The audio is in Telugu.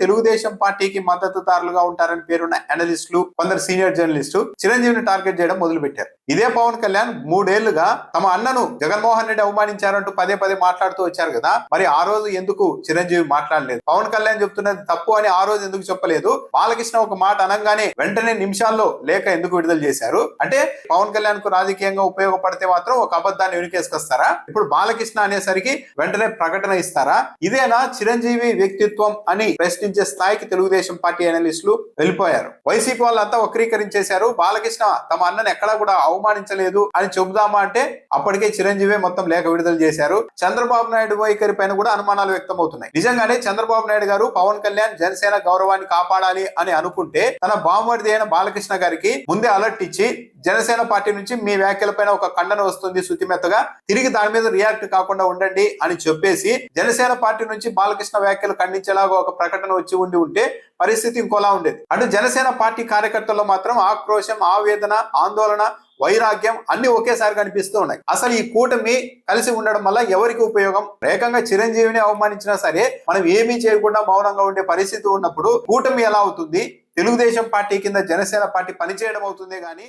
తెలుగుదేశం పార్టీకి మద్దతుదారులుగా ఉంటారని పేరున్న అనలిస్టులు కొందరు సీనియర్ జర్నలిస్టు చిరంజీవిని టార్గెట్ చేయడం మొదలు పెట్టారు ఇదే పవన్ కళ్యాణ్ మూడేళ్ళుగా తమ అన్నను జగన్మోహన్ రెడ్డి అవమానించారంటూ పదే పదే మాట్లాడుతూ వచ్చారు కదా మరి ఆ రోజు ఎందుకు చిరంజీవి మాట్లాడలేదు? పవన్ కళ్యాణ్ చెప్తున్నది తప్పు అని ఆ రోజు ఎందుకు చెప్పలేదు? బాలకృష్ణ ఒక మాట అనగానే వెంటనే నిమిషాల్లో లేఖ ఎందుకు విడుదల చేశారు? అంటే పవన్ కళ్యాణ్కు రాజకీయంగా ఉపయోగపడితే మాత్రం ఒక అబద్ధాన్ని వెనుకేసుకొస్తారా ఇప్పుడు బాలకృష్ణ అనేసరికి వెంటనే ప్రకటన ఇస్తారా? ఇదేనా చిరంజీవి వ్యక్తిత్వం అని ప్రశ్నించే స్థాయికి తెలుగుదేశం పార్టీ అనలిస్టులు వెళ్ళిపోయారు. వైసీపీ వాళ్ళంతా వక్రీకరించేశారు. బాలకృష్ణ తమ అన్నను ఎక్కడా కూడా అవమానించలేదు అని చెబుదామా అంటే అప్పటికే చిరంజీవి మొత్తం లేఖ విడుదల చేశారు. చంద్రబాబు నాయుడు వైఖరి పైన కూడా అనుమానాలు వ్యక్తమవుతున్నాయి. నిజంగానే చంద్రబాబు నాయుడు గారు పవన్ కళ్యాణ్ జనసేన గౌరవాన్ని కాపాడాలి అని అనుకుంటే తన బామ్మడిది అయిన బాలకృష్ణ గారికి ముందే అలర్ట్ ఇచ్చి జనసేన పార్టీ నుంచి మీ వ్యాఖ్యలపైన ఒక ఖండన వస్తుంది శుతిమెత్తగా తిరిగి దాని మీద రియాక్ట్ కాకుండా ఉండండి అని చెప్పేసి జనసేన పార్టీ నుంచి బాలకృష్ణ వ్యాఖ్యలు ఖండించేలాగా ఒక ప్రకటన వచ్చి ఉండి ఉంటే పరిస్థితి ఇంకోలా ఉండేది. అటు జనసేన పార్టీ కార్యకర్తల్లో మాత్రం ఆక్రోశం ఆవేదన ఆందోళన వైరాగ్యం అన్ని ఒకేసారి కనిపిస్తూ ఉన్నాయి. అసలు ఈ కూటమి కలిసి ఉండడం వల్ల ఎవరికి ఉపయోగం? ఏకంగా చిరంజీవిని అవమానించినా సరే మనం ఏమీ చేయకుండా మౌనంగా ఉండే పరిస్థితి ఉన్నప్పుడు కూటమి ఎలా అవుతుంది? తెలుగుదేశం పార్టీ కింద జనసేన పార్టీ పనిచేయడం అవుతుందే కానీ